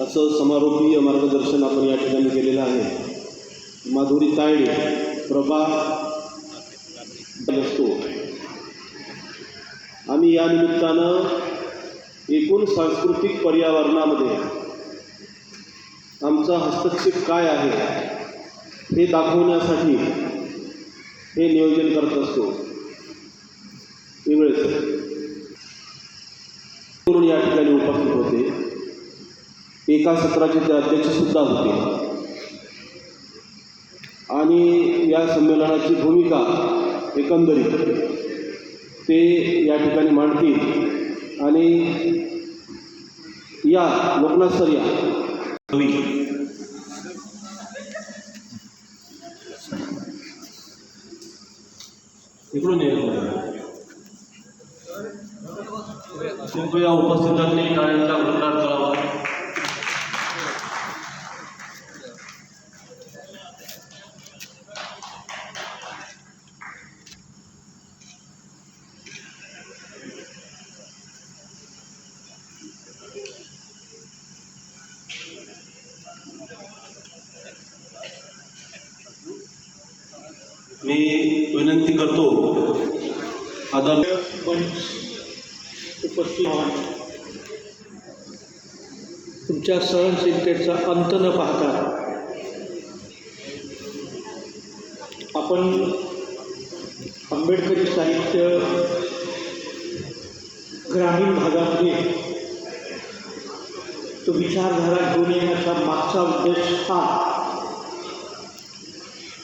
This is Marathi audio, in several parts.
असं समारोपीय मार्गदर्शन आपण या ठिकाणी केलेलं आहे. माधुरी तायडे प्रभा असतो. आम्ही या निमित्तानं एकूण सांस्कृतिक पर्यावरणामध्ये आमचा हस्तक्षेप काय आहे हे दाखवण्यासाठी हे नियोजन करत असतो. एवढेच. करून या ठिकाणी उपस्थित होते. एका सत्राचे ते अध्यक्षसुद्धा होते. आणि या संमेलनाची भूमिका एकंदरीत ते या ठिकाणी मांडतील. आणि या लोकनाथसर या. कवी इकडून या. कृपया उपस्थितांनी टाळ्यांचा प्रकार करावा? मी विनंती करतो. आदर उपस्थित तुमच्या सहनशीलतेचा अंत न पाहता आपण आंबेडकरी साहित्य ग्रामीण भागामध्ये तो विचारधारा घेऊन येण्याचा मागचा उद्देश हा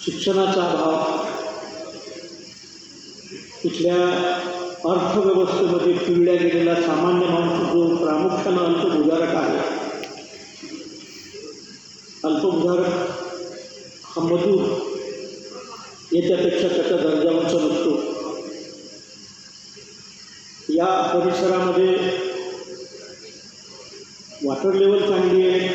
शिक्षणाचा अभाव. इथल्या अर्थव्यवस्थेमध्ये पिळल्या गेलेला सामान्य माणूस जो प्रामुख्यानं अल्पभूधारक आहे. अल्पभूधारक हा मजूर याच्यापेक्षा त्याचा दर्जा नसतो. या परिसरामध्ये वॉटर लेवल चांगली आहे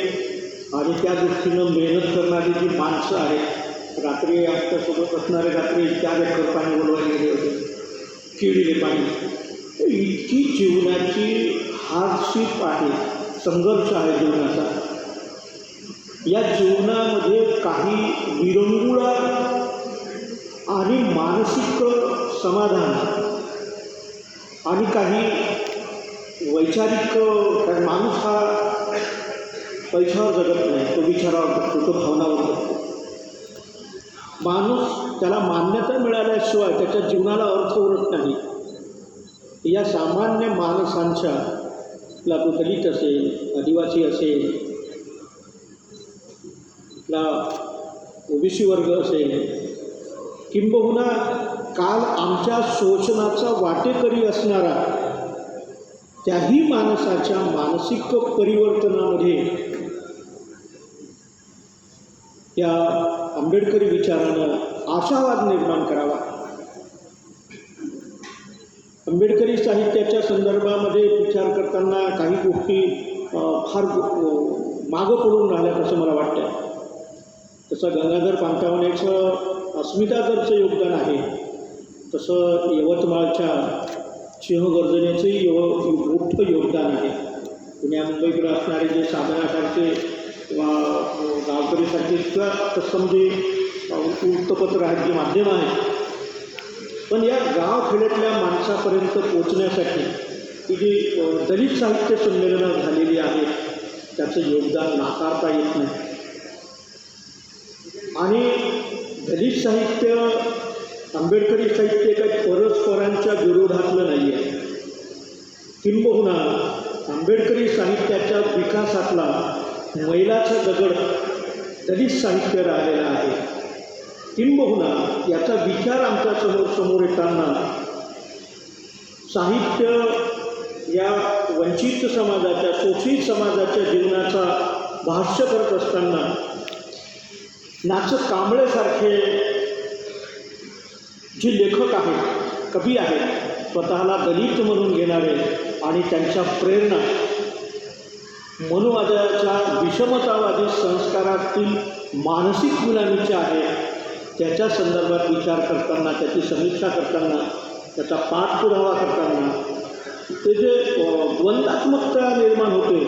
आणि त्या दृष्टीनं मेहनत करणारी जी माणसं आहेत रात्री आमच्यासोबत असणारे रात्री चार एकर पाणी बोलवायला गेले होते. किडीले पाणी. इतकी जीवनाची हार्डशिप आहे संघर्ष आहे जीवनाचा. या जीवनामध्ये काही विरंगुळा आणि मानसिक समाधान आणि काही वैचारिक कारण माणूस हा पैशावर जगत नाही. तो विचारावर जगतो तो भावनावर जगतो माणूस त्याला मान्यता मिळाल्याशिवाय त्याच्या जीवनाला अर्थ उरत नाही. या सामान्य माणसांच्या आपला तो दलित असेल आदिवासी असेल आपला ओबीसी वर्ग असेल किंबहुना काल आमच्या शोषणाचा वाटेकरी असणारा त्याही माणसाच्या मानसिक परिवर्तनामध्ये या आंबेडकरी विचारानं आशावाद निर्माण करावा. आंबेडकरी साहित्याच्या संदर्भामध्ये विचार करताना काही गोष्टी फार मागं पडून राहिल्यात असं मला वाटतं तसं गंगाधर पांतावण्याचं अस्मितादरचं योगदान आहे. तसं यवतमाळच्या सिंहगर्जनेचंही यव मोठं योगदान आहे. पुण्या मुंबईकडे असणारे जे साधनासारखे किंवा गावकरीसाठी किंवा तत्सम जे वृत्तपत्र आहेत जी माध्यम आहेत पण या गाव खेड्यातल्या माणसापर्यंत पोचण्यासाठी ही जी दलित साहित्य संमेलनं झालेली आहेत त्याचं योगदान नाकारता येत नाही. आणि दलित साहित्य आंबेडकरी साहित्य काही परस्परांच्या विरोधातलं नाही आहे किंबहुना आंबेडकरी साहित्याच्या विकासातला मैलाचा दगड दलित साहित्य राहिलेला आहे. किंबहुना याचा विचार आमच्यासमोर समोर येताना साहित्य या वंचित समाजाच्या शोषित समाजाच्या जीवनाचा भाष्य करत असताना नाच कांबळेसारखे जे लेखक आहेत कवी आहेत स्वतःला दलित म्हणून घेणारे आणि त्यांच्या प्रेरणा मनुवादाच्या विषमतावादी संस्कारातील मानसिक गुलामीच्या आहे. त्याच्या संदर्भात विचार करताना त्याची समीक्षा करताना त्याचा पाठपुरावा करताना ते जे अ, द्वंद्वात्मकता निर्माण होते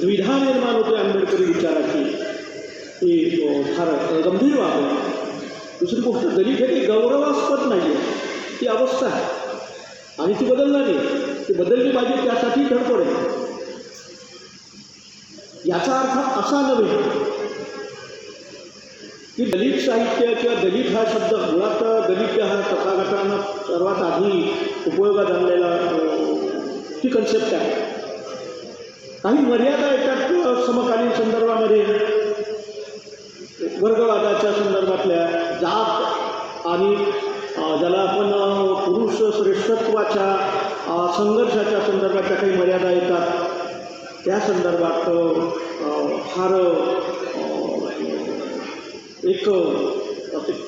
द्विधा निर्माण होते आंबेडकरी विचाराची ती फार गंभीर बाब आहे. दुसरी गोष्ट जरी हे गौरवास्पद नाही आहे ती अवस्था आहे. आणि ती बदलणारी आहे. ती बदलली पाहिजे त्यासाठी धडपड याचा अर्थ असा नव्हे की दलित साहित्य किंवा दलित हा शब्द मुळात दलित हा तथागतांना सर्वात आधी उपयोगात आणलेला अ, ती कन्सेप्ट आहे. काही मर्यादा येतात समकालीन संदर्भामध्ये. वर्गवादाच्या संदर्भातल्या जात आणि ज्याला आपण पुरुष श्रेष्ठत्वाच्या संघर्षाच्या संदर्भाच्या काही मर्यादा येतात. त्या संदर्भात फार एक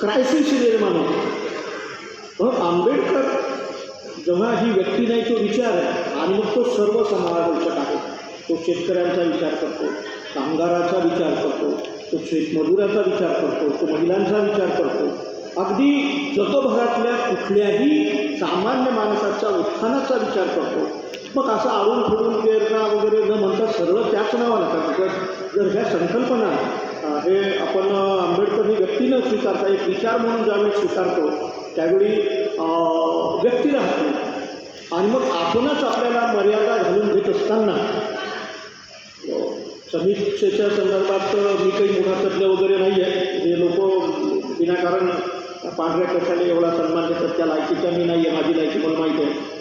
क्रायसिस निर्माण होतो. मग आंबेडकर जेव्हा ही व्यक्ती नाही तो विचार आहे. आणि मग तो सर्व समावेशक आहे. तो शेतकऱ्यांचा विचार करतो कामगाराचा विचार करतो तो शेतमजुराचा विचार करतो तो महिलांचा विचार करतो. अगदी जगभरातल्या कुठल्याही सामान्य माणसाच्या उत्थानाचा विचार करतो. मग असं आवून फिरून प्रेरणा वगैरे न म्हणता सरळ त्याच नावाला टाकतात जर ह्या संकल्पना हे आपण आंबेडकर ही व्यक्ती न स्वीकारता एक विचार म्हणून ज्यावेळी स्वीकारतो त्यावेळी व्यक्ती राहतो. आणि मग आपणच आपल्याला मर्यादा घालून घेत असताना समीक्षेच्या संदर्भात मी काही मोठा तज्ज्ञ वगैरे नाही आहे जे लोक विनाकारण पांढऱ्या कशाने एवढा सन्मान देतात त्या लायकीचा मी नाही आहे माझी लायकी मला माहीत आहे.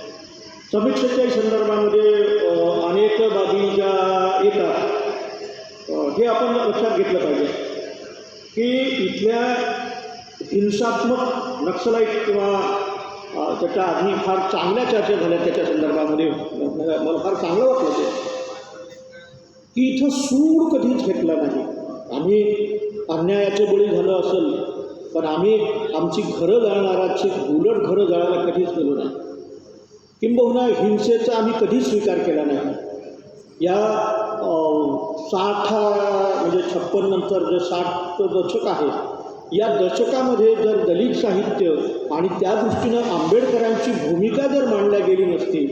समीक्षेच्या संदर्भामध्ये अनेक बाबी ज्या येतात हे आपण लक्षात घेतलं पाहिजे की इथल्या हिंसात्मक नक्सलाईट किंवा त्याच्या आधी फार चांगल्या चर्चा झाल्या त्याच्या संदर्भामध्ये मला मला फार चांगलं वाटलं ते. की इथं सूड कधीच घेतला नाही. आम्ही अन्यायाचे बळी झालं असेल पण आम्ही आमची घरं जाळणाराची उलट घरं जाळायला कधीच गेलो नाही. किंबहुना हिंसेचा आम्ही कधीच स्वीकार केला नाही. या साठा साठ म्हणजे छप्पन नंतर जे साठ दशक आहे या दशकामध्ये जर दलित साहित्य आणि त्या दृष्टीनं आंबेडकरांची भूमिका जर मांडल्या गेली नसती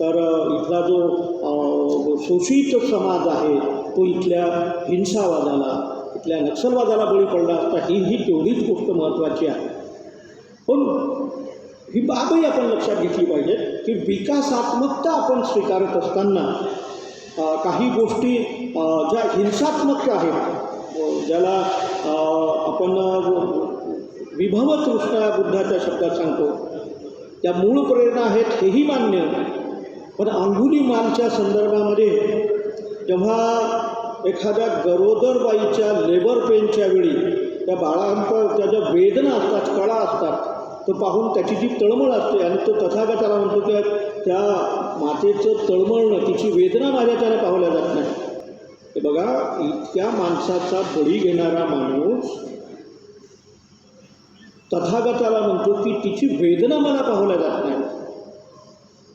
तर इथला जो शोषित समाज आहे तो इथल्या हिंसावादाला इथल्या नक्षलवादाला बळी पडला असता ही ही तेवढीच गोष्ट महत्त्वाची आहे. पण ही बाबही आपण लक्षात घेतली पाहिजे की विकासात्मकता आपण स्वीकारत असताना काही गोष्टी ज्या हिंसात्मक आहेत ज्याला आपण विभवतृष्णा बुद्धाच्या शब्दात सांगतो. त्या मूळ प्रेरणा आहेत हेही मान्य. पण अंगुली मानच्या संदर्भामध्ये जेव्हा एखाद्या गरोदरबाईच्या लेबर पेनच्या वेळी त्या बाळांचं त्या ज्या वेदना असतात कळा असतात तो पाहून त्याची जी तळमळ असते आणि तो तथागताला म्हणतो की त्या मातेचं तळमळणं तिची वेदना माझ्या त्याला पाहल्या जात नाही. हे बघा इतक्या माणसाचा बळी घेणारा माणूस तथागताला म्हणतो की तिची वेदना मला पाहल्या जात नाही.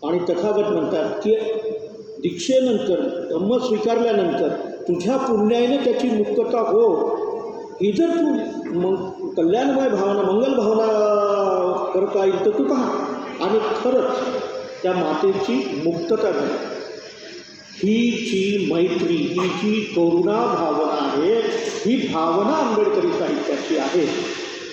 आणि तथागत म्हणतात की दीक्षेनंतर धम्म स्वीकारल्यानंतर तुझ्या पुण्याने त्याची मुक्तता हो. ही जर तू मग कल्याणमय भावना मंगल भावना करता येईल तर तू पहा. आणि खरंच त्या मातेची मुक्तता झाली ही जी मैत्री ही जी करुणा भावना आहे ही भावना आंबेडकरी साहित्याची आहे.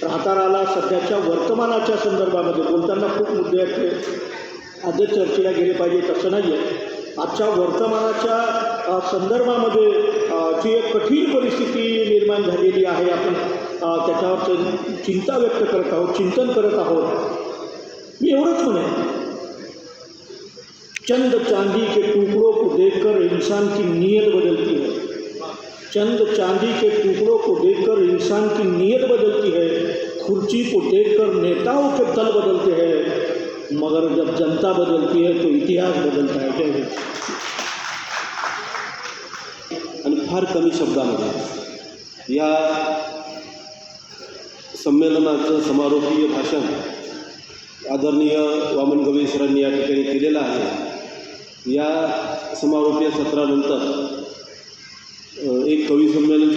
राहताराला सध्याच्या वर्तमानाच्या संदर्भामध्ये बोलताना खूप मुद्दे आहेत. ते आजच चर्चेला गेले पाहिजे तसं नाही आहे आजच्या वर्तमानाच्या संदर्भामध्ये जी एक कठीण परिस्थिती निर्माण झालेली आहे आपण त्याच्यावर चिंता व्यक्त करत आहोत, चिंतन करत आहोत. मी एवढंच म्हणेन. चंद चांदी के टुकड़ों को देखकर इंसान की नीयत बदलती है. चंद चांदी के टुकड़ों को देखकर इंसान की नीयत बदलती है. खुर्ची को देखकर नेताओं के दल बदलते हैं. मगर जब जनता बदलती है तो इतिहास बदलता है. हिंद. आणि फार कमी शब्दामध्ये या संमेलनाचं समारोपीय भाषण आदरणीय वामन गवई या ठिकाणी केलेलं आहे. या समारोपीय सत्रानंतर एक कवी संमेलन